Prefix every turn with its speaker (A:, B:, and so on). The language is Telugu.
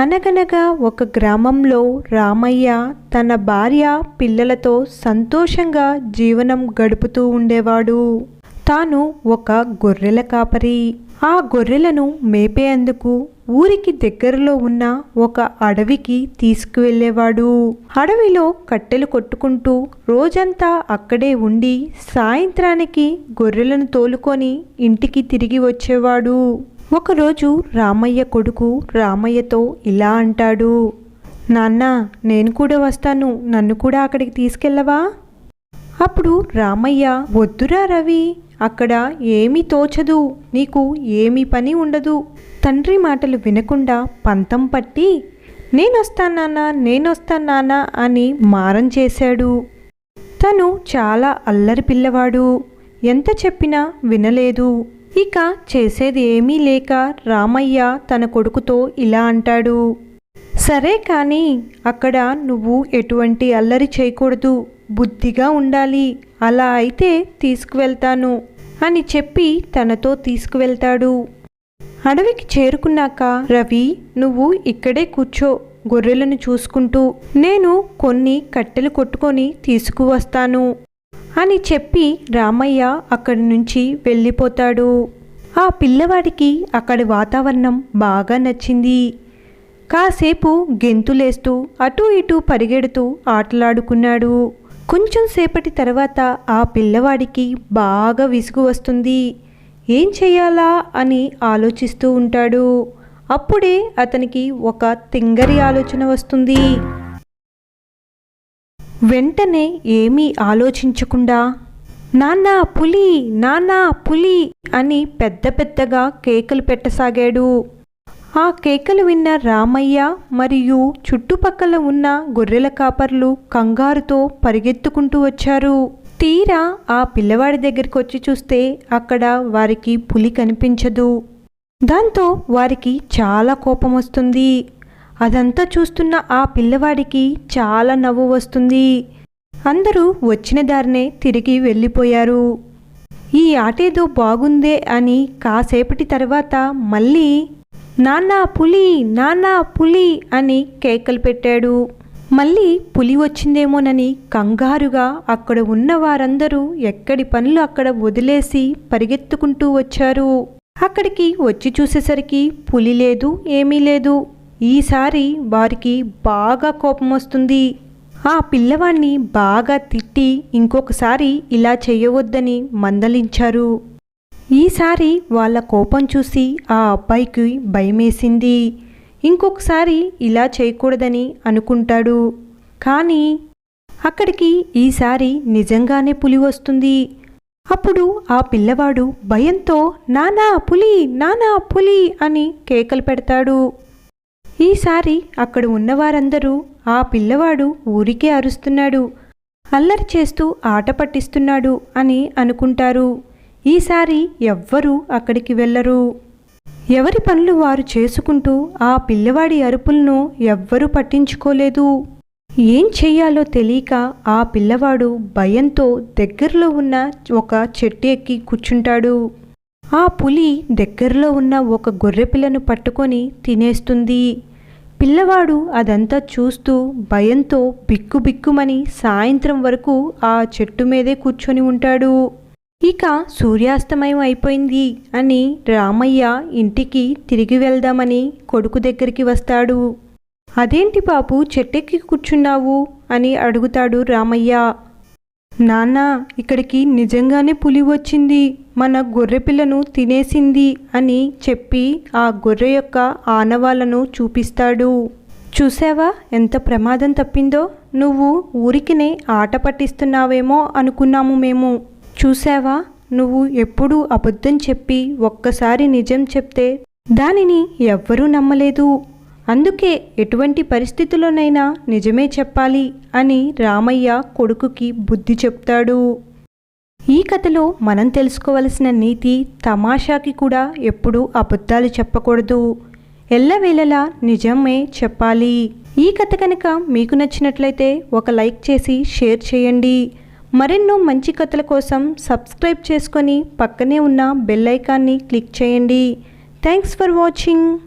A: అనగనగా ఒక గ్రామంలో రామయ్య తన భార్య పిల్లలతో సంతోషంగా జీవనం గడుపుతూ ఉండేవాడు. తాను ఒక గొర్రెల కాపరి. ఆ గొర్రెలను మేపేందుకు ఊరికి దగ్గరలో ఉన్న ఒక అడవికి తీసుకువెళ్ళేవాడు. అడవిలో కట్టెలు కొట్టుకుంటూ రోజంతా అక్కడే ఉండి సాయంత్రానికి గొర్రెలను తోలుకొని ఇంటికి తిరిగి వచ్చేవాడు. ఒకరోజు రామయ్య కొడుకు రామయ్యతో ఇలా అంటాడు. నాన్న నేను కూడా వస్తాను. నన్ను కూడా అక్కడికి తీసుకెళ్ళవా? అప్పుడు రామయ్య వద్దురా రవి. అక్కడ ఏమీ తోచదు. నీకు ఏమీ పని ఉండదు. తండ్రి మాటలు వినకుండా పంతం పట్టి నేనొస్తానా నేనొస్తానానా అని మారం చేశాడు. తను చాలా అల్లరి పిల్లవాడు. ఎంత చెప్పినా వినలేదు. ఇక చేసేది ఏమీ లేక రామయ్య తన కొడుకుతో ఇలా అంటాడు. సరే కానీ అక్కడ నువ్వు ఎటువంటి అల్లరి చేయకూడదు బుద్ధిగా ఉండాలి. అలా అయితే తీసుకువెళ్తాను అని చెప్పి తనతో తీసుకువెళ్తాడు. అడవికి చేరుకున్నాక రవి నువ్వు ఇక్కడే కూర్చో గొర్రెలను చూసుకుంటూ. నేను కొన్ని కట్టెలు కొట్టుకొని తీసుకువస్తాను. అని చెప్పి రామయ్య అక్కడి నుంచి వెళ్ళిపోతాడు. ఆ పిల్లవాడికి అక్కడి వాతావరణం బాగా నచ్చింది. కాసేపు గెంతులేస్తూ అటూ ఇటూ పరిగెడుతూ ఆటలాడుకున్నాడు. కొంచెం సేపటి తర్వాత ఆ పిల్లవాడికి బాగా విసుగు వస్తుంది. ఏం చేయాలా అని ఆలోచిస్తూ ఉంటాడు. అప్పుడే అతనికి ఒక తింగరి ఆలోచన వస్తుంది. వెంటనే ఏమీ ఆలోచించకుండా నాన్న పులి నాన్న పులి అని పెద్ద పెద్దగా కేకలు పెట్టసాగాడు. ఆ కేకలు విన్న రామయ్య మరియు చుట్టుపక్కల ఉన్న గొర్రెల కాపర్లు కంగారుతో పరిగెత్తుకుంటూ వచ్చారు. తీరా ఆ పిల్లవాడి దగ్గరికి వచ్చి చూస్తే అక్కడ వారికి పులి కనిపించదు. దాంతో వారికి చాలా కోపం వస్తుంది అదంతా చూస్తున్న ఆ పిల్లవాడికి చాలా నవ్వు వస్తుంది. అందరూ వచ్చిన దారినే తిరిగి వెళ్ళిపోయారు. ఈ ఆటేదో బాగుందే అని కాసేపటి తర్వాత మళ్ళీ నాన్న పులి నాన్న పులి అని కేకలు పెట్టాడు. మళ్ళీ పులి వచ్చిందేమోనని కంగారుగా అక్కడ ఉన్న వారందరూ ఎక్కడి పనులు అక్కడ వదిలేసి పరిగెత్తుకుంటూ వచ్చారు. అక్కడికి వచ్చి చూసేసరికి పులి లేదు ఏమీ లేదు. ఈసారి వారికి బాగా కోపం వస్తుంది. ఆ పిల్లవాణ్ణి బాగా తిట్టి ఇంకొకసారి ఇలా చేయవద్దని మందలించారు. ఈసారి వాళ్ళ కోపం చూసి ఆ అబ్బాయికి భయమేసింది. ఇంకొకసారి ఇలా చేయకూడదని అనుకుంటాడు. కానీ అక్కడికి ఈసారి నిజంగానే పులి వస్తుంది. అప్పుడు ఆ పిల్లవాడు భయంతో నానా పులి నానా పులి అని కేకలు పెడతాడు. ఈసారి అక్కడ ఉన్నవారందరూ ఆ పిల్లవాడు ఊరికే అరుస్తున్నాడు. అల్లరి చేస్తూ ఆట పట్టిస్తున్నాడు అని అనుకుంటారు. ఈసారి ఎవ్వరూ అక్కడికి వెళ్ళరు. ఎవరి పనులు వారు చేసుకుంటూ ఆ పిల్లవాడి అరుపులను ఎవ్వరూ పట్టించుకోలేదు. ఏం చెయ్యాలో తెలియక ఆ పిల్లవాడు భయంతో దగ్గరలో ఉన్న ఒక చెట్టు ఎక్కి కూర్చుంటాడు. ఆ పులి దగ్గరలో ఉన్న ఒక గొర్రెపిల్లను పట్టుకొని తినేస్తుంది. పిల్లవాడు అదంతా చూస్తూ భయంతో బిక్కు బిక్కుమని సాయంత్రం వరకు ఆ చెట్టు మీదే కూర్చొని ఉంటాడు. ఇక సూర్యాస్తమయం అయిపోయింది అని రామయ్య ఇంటికి తిరిగి వెళ్దామని కొడుకు దగ్గరికి వస్తాడు. అదేంటి బాబు చెట్టెక్కి కూర్చున్నావు? అని అడుగుతాడు రామయ్య. నాన్న ఇక్కడికి నిజంగానే పులి వచ్చింది. మన గొర్రె పిల్లను తినేసింది అని చెప్పి ఆ గొర్రె యొక్క ఆనవాళ్ళను చూపిస్తాడు. చూసావా ఎంత ప్రమాదం తప్పిందో? నువ్వు ఊరికినే ఆట పట్టిస్తున్నావేమో అనుకున్నాము మేము. చూసావా నువ్వు ఎప్పుడూ అబద్ధం చెప్పి ఒక్కసారి నిజం చెప్తే దానిని ఎవ్వరూ నమ్మలేదు. అందుకే ఎటువంటి పరిస్థితుల్లోనైనా నిజమే చెప్పాలి అని రామయ్య కొడుకుకి బుద్ధి చెప్తాడు. ఈ కథలో మనం తెలుసుకోవలసిన నీతి తమాషాకి కూడా ఎప్పుడూ అబద్ధాలు చెప్పకూడదు. ఎల్లవేళలా నిజమే చెప్పాలి. ఈ కథ కనుక మీకు నచ్చినట్లయితే ఒక లైక్ చేసి షేర్ చేయండి. మరెన్నో మంచి కథల కోసం సబ్స్క్రైబ్ చేసుకొని పక్కనే ఉన్న బెల్ ఐకాన్ని క్లిక్ చేయండి. Thanks for watching.